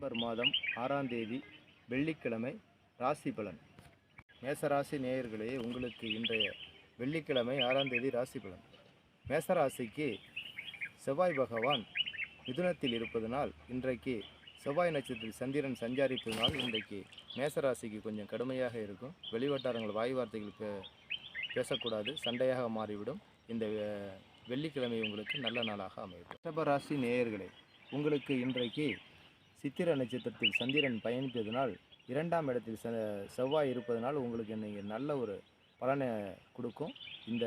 December மாதம் ஆறாம் தேதி வெள்ளிக்கிழமை ராசி பலன். மேசராசி நேயர்களே உங்களுக்கு இன்றைய வெள்ளிக்கிழமை ஆறாம் தேதி ராசி பலன். மேசராசிக்கு செவ்வாய் பகவான் மிதுனத்தில் இருப்பதனால் இன்றைக்கு செவ்வாய் நட்சத்திரத்தில் சந்திரன் சஞ்சாரிப்பதனால் இன்றைக்கு மேசராசிக்கு கொஞ்சம் கடுமையாக இருக்கும். வெளிவட்டாரங்கள் வாய் வார்த்தைகள் பே பேசக்கூடாது சண்டையாக மாறிவிடும். இந்த வெள்ளிக்கிழமை உங்களுக்கு நல்ல நாளாக அமையும். ரிஷபராசி நேயர்களே உங்களுக்கு இன்றைக்கு சித்திர நட்சத்திரத்தில் சந்திரன் பயணிப்பதனால் இரண்டாம் இடத்தில் செவ்வாய் இருப்பதனால் உங்களுக்கு இன்றைக்கி நல்ல ஒரு பலனை கொடுக்கும். இந்த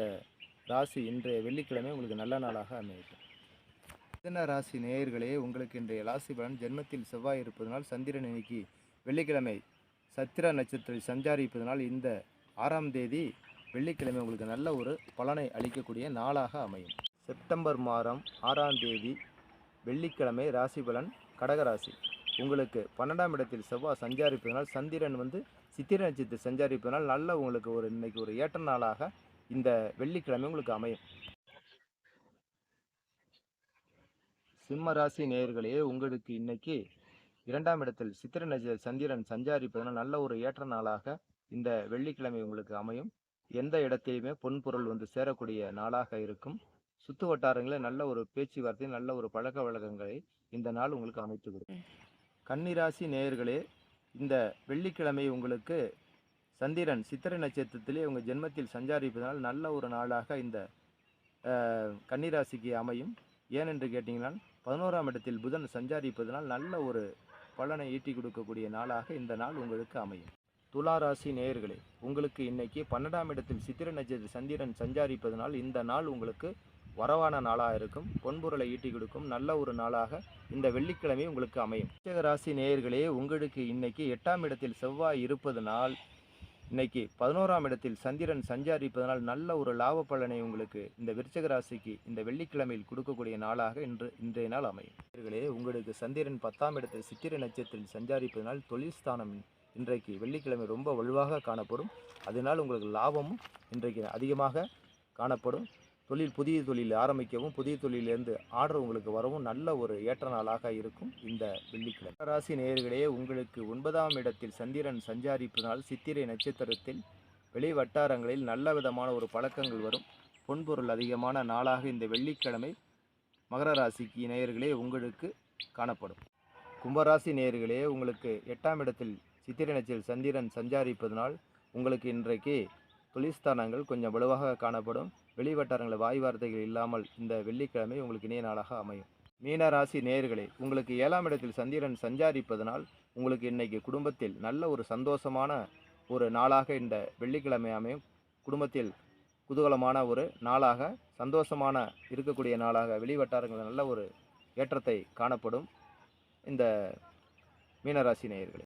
ராசி இன்றைய வெள்ளிக்கிழமை உங்களுக்கு நல்ல நாளாக அமையும் மிதன ராசி நேயர்களே உங்களுக்கு இன்றைய ராசி பலன் ஜென்மத்தில் செவ்வாய் இருப்பதனால் சந்திரன் இன்னைக்கு வெள்ளிக்கிழமை சத்திர நட்சத்திரத்தில் சஞ்சாரிப்பதனால் இந்த ஆறாம் தேதி வெள்ளிக்கிழமை உங்களுக்கு நல்ல ஒரு பலனை அளிக்கக்கூடிய நாளாக அமையும். செப்டம்பர் மாதம் ஆறாம் தேதி வெள்ளிக்கிழமை ராசி பலன் கடகராசி. உங்களுக்கு பன்னெண்டாம் இடத்தில் செவ்வாய் சஞ்சாரிப்பதனால் சந்திரன் வந்து சித்திர நட்சத்திரத்தில் சஞ்சாரிப்பதனால் நல்ல உங்களுக்கு ஒரு இன்னைக்கு ஒரு ஏற்ற நாளாக இந்த வெள்ளிக்கிழமை உங்களுக்கு அமையும். சிம்ம ராசி நேயர்களே உங்களுக்கு இன்னைக்கு இரண்டாம் இடத்தில் சித்திர நட்சத்திர சந்திரன் சஞ்சாரிப்பதனால் நல்ல ஒரு ஏற்ற நாளாக இந்த வெள்ளிக்கிழமை உங்களுக்கு அமையும். எந்த இடத்திலுமே பொன்பொருள் வந்து சேரக்கூடிய நாளாக இருக்கும். சுத்து வட்டாரங்களில் நல்ல ஒரு பேச்சுவார்த்தை நல்ல ஒரு பழக்க வழக்கங்களை இந்த நாள் உங்களுக்கு அமைத்து கொடுக்கும். கன்னிராசி நேயர்களே இந்த வெள்ளிக்கிழமை உங்களுக்கு சந்திரன் சித்திரை நட்சத்திரத்திலே உங்கள் ஜென்மத்தில் சஞ்சாரிப்பதனால் நல்ல ஒரு நாளாக இந்த கன்னிராசிக்கு அமையும். ஏனென்று கேட்டிங்கன்னா பதினோராம் இடத்தில் புதன் சஞ்சாரிப்பதனால் நல்ல ஒரு பலனை ஈட்டி கொடுக்கக்கூடிய நாளாக இந்த நாள் உங்களுக்கு அமையும். துலா ராசி நேயர்களே உங்களுக்கு இன்னைக்கு பன்னெண்டாம் இடத்தில் சித்திரை நட்சத்திர சந்திரன் சஞ்சாரிப்பதனால் இந்த நாள் உங்களுக்கு வரவான நாளாக இருக்கும். பொன்பொருளை ஈட்டி கொடுக்கும். நல்ல ஒரு நாளாக இந்த வெள்ளிக்கிழமை உங்களுக்கு அமையும். விருச்சிக ராசி நேயர்களே உங்களுக்கு இன்னைக்கு எட்டாம் இடத்தில் செவ்வாய் இருப்பதனால் இன்னைக்கு பதினோராம் இடத்தில் சந்திரன் சஞ்சாரிப்பதனால் நல்ல ஒரு லாப பலனை உங்களுக்கு இந்த விருச்சக ராசிக்கு இந்த வெள்ளிக்கிழமையில் கொடுக்கக்கூடிய நாளாக இன்று இன்றைய நாள் அமையும். நேயர்களே உங்களுக்கு சந்திரன் பத்தாம் இடத்தில் சித்திரை நட்சத்திரத்தில் சஞ்சாரிப்பதனால் தொழில் ஸ்தானம் இன்றைக்கு வெள்ளிக்கிழமை ரொம்ப வலுவாக காணப்படும். அதனால் உங்களுக்கு லாபமும் இன்றைக்கு அதிகமாக காணப்படும். தொழில் புதிய தொழில் ஆரம்பிக்கவும் புதிய தொழிலிருந்து ஆர்டர் உங்களுக்கு வரவும் நல்ல ஒரு ஏற்ற நாளாக இருக்கும் இந்த வெள்ளிக்கிழமை. ராசி நேயர்களே உங்களுக்கு ஒன்பதாம் இடத்தில் சந்திரன் சஞ்சாரிப்பதனால் சித்திரை நட்சத்திரத்தில் வெளி வட்டாரங்களில் நல்ல விதமான ஒரு பழக்கங்கள் வரும். பொன்பொருள் அதிகமான நாளாக இந்த வெள்ளிக்கிழமை மகர ராசிக்கு நேயர்களே உங்களுக்கு காணப்படும். கும்பராசி நேயர்களே உங்களுக்கு எட்டாம் இடத்தில் சித்திரை நட்சத்திரத்தில் சந்திரன் சஞ்சாரிப்பதனால் உங்களுக்கு இன்றைக்கு தொழில்ஸ்தானங்கள் கொஞ்சம் வலுவாக காணப்படும். வெளிவட்டாரங்களில் வாய் வார்த்தைகள் இல்லாமல் இந்த வெள்ளிக்கிழமை உங்களுக்கு இணைய நாளாக அமையும். மீனராசி நேயர்களே உங்களுக்கு ஏழாம் இடத்தில் சந்திரன் சஞ்சாரிப்பதனால் உங்களுக்கு இன்னைக்கு குடும்பத்தில் நல்ல ஒரு சந்தோஷமான ஒரு நாளாக இந்த வெள்ளிக்கிழமை அமையும். குடும்பத்தில் குதூகலமான ஒரு நாளாக சந்தோஷமான இருக்கக்கூடிய நாளாக வெளிவட்டாரங்களில் நல்ல ஒரு ஏற்றத்தை காணப்படும். இந்த மீனராசி நேயர்களே.